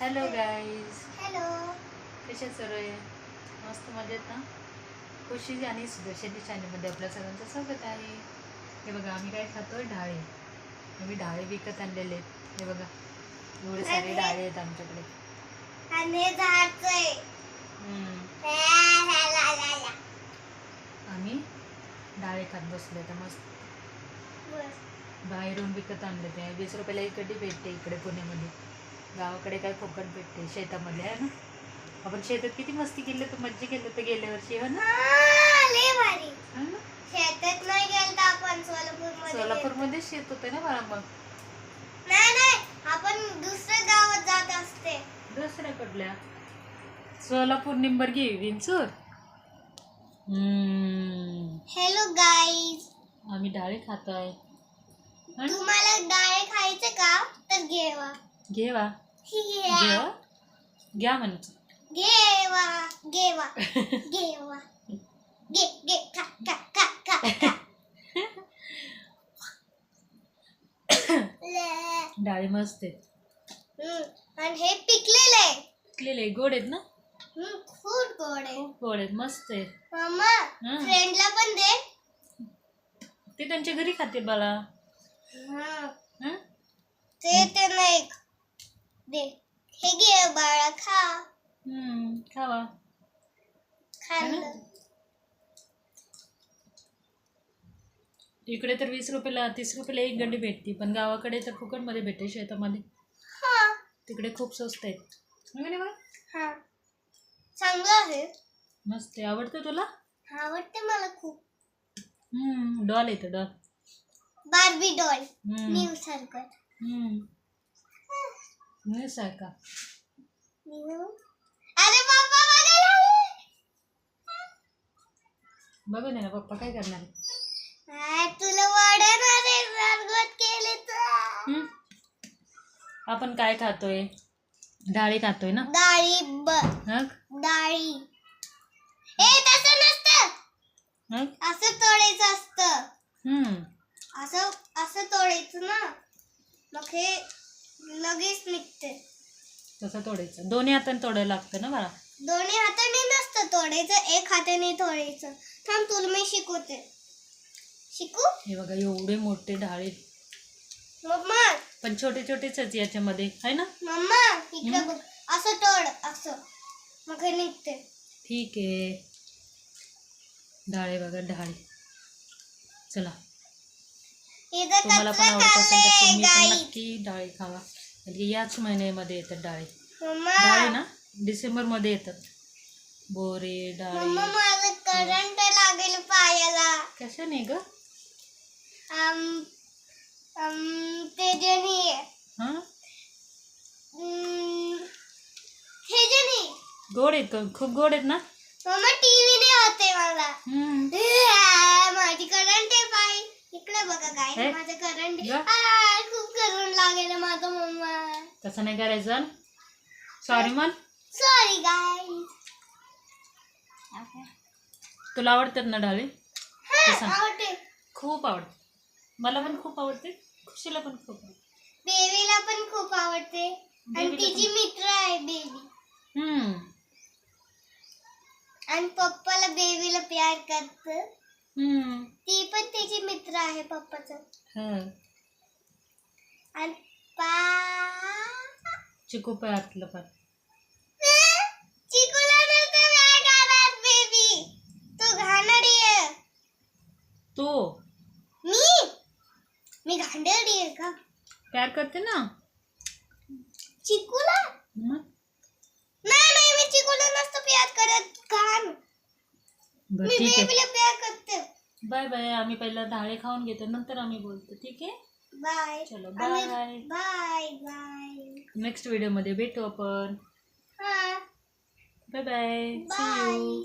Hello guys hello कशा सर्व आहे मस्त मजेत ना? खुशी आणि सुदर्शनी चॅनलमध्ये आपल्या सगळ्यांचं स्वागत आहे. हे बघा आम्ही काय खातोय? डाळे. आम्ही डाळे विकत आणलेले आहेत. हे बघा एवढे सारे डाळे आहेत आमच्याकडे. आम्ही डाळे खात बसले तर मस्त. बाहेरून विकत आणले ते. वीस रुपयाला कधी भेटते इकडे पुण्यामध्ये. गावाकडे काय फुकट भेटते? शेतामध्ये आहे ना? आपण शेतात किती मस्ती केली तर मज्जा केली तर गेल्या वर्षी हो ना? हा, लय भारी. ना? शेतात नाही गेलतो आपण सोलापूरमध्ये सोलापूरमध्ये शेत होते ना मला मग नाही नाही आपण दुसऱ्या गावात जात असते. दुसऱ्याकडल्या? सोलापूर निंबर्गी विंचूर. हम्म, हॅलो गाईज आम्ही डाळे खातोय? तुम्हाला डाळे खायचे का? तर घेवा घेवा. घेवा. घ्या म्हणायचं घेवा घेवा घेवा. घे घे खा खा खा खा. डाळे मस्त आहेत. आणि हे पिकलेलं आहे. पिकलेले गोड आहेत ना? खूप गोड आहे. खूप गोड आहेत. मस्त आहेत. मम्मा हं. फ्रेंडला पण दे. ते त्यांच्या घरी खाते बाळा. हं, हं? ते ते नाही दे. हे घे बाळा खा. हम्म, खावा. खाल्लं. इकडे तर वीस रुपयाला तीस रुपयाला एक गंडी भेटते पण गावाकडे तर फुकटमध्ये भेटते शेतामध्ये. हा. तिकडे खूप स्वस्त आहेत. हो का नाही बाळा? हा. चांगलं आहे. मस्त आहे. आवडतं तुला? आवडते मला खूप. हम्म, डॉल येतं डॉल. Barbie doll. हम्म, न्यू सारखं. हम्म. सारखा न्यू अरे बाबा. बघू दे ना पप्पा काय करणार? आहे? आ, तुला आहे केले तर? आपण काय खातोय? डाळी खातोय ना? मग डाळी. ए तसं नसतं. असं तोडायचं असतं. असं असं तोडायचं ना. मग हे लगेच निघते. तसं तोडायचं. दोन्ही हाताने तोडायला लागतं ना मला दोन्ही हाताने नसतं तोडायचं एक हाताने तोडायचं. थांब तुला मी शिकवते. शिकू? हे बघा एवढे मोठे डाळे. मम्मा! पण छोटे छोटेच आहेत याच्यामध्ये आहे ना? मम्मा इकडे बघ. असं तोड असं. मग हे निघते. ठीक आहे. डाळे बघा डाळे. चला. तुम्हाला पण आवडत असेल तर तुम्ही पण नक्की डाळे खावा. की याच महिन्यामध्ये येतात डाळे. डाळे ना? डिसेंबरमध्ये येतात. बोरे डाळे. करंट लागेल पायाला. कशाने ग? आम त्याच्याने हां? गोड आहेत का? खूप गोड आहेत ना? मम्मा टीव्हीने होते मला. माझी करंट आहे पाय इकडे बघा काय हे? माझं करंट? खूप करंट लागेल माझं मम्मा तसं नाही करायचं. सॉरी मन सॉरी गाय तुला आवडतात ना तसं. आवडते. खूप आवडते. मला पण खूप आवडते. खुशीला पण खूप आवडते. बेबीला पण खूप आवडते. आणि बेबीला तिची मित्र आहे बेबी. हम्म. आणि पप्पाला बेबीला प्यार करत. हम्म. ती पण तिची मित्र आहे पप्पाचं. हं. आणि पा चिकू पायातलं पण. चिकूला नव्हतं काय करत बेबी तू घाणेरडी आहे. तो? मी? मी घाणेरडी आहे का? प्यार करते ना? चिकूला? मग? नाही नाही मी चिकूला नसतं प्यार करत घाण. बरं मी ठीक आहे. प्यार करते. Bye bye. आम्ही पहिला डाळे खाऊन घेतो नंतर आम्ही बोलतो ठीक आहे? बाय. चलो बाय. Bye bye. नेक्स्ट व्हिडिओमध्ये भेटू आपण. Bye bye C you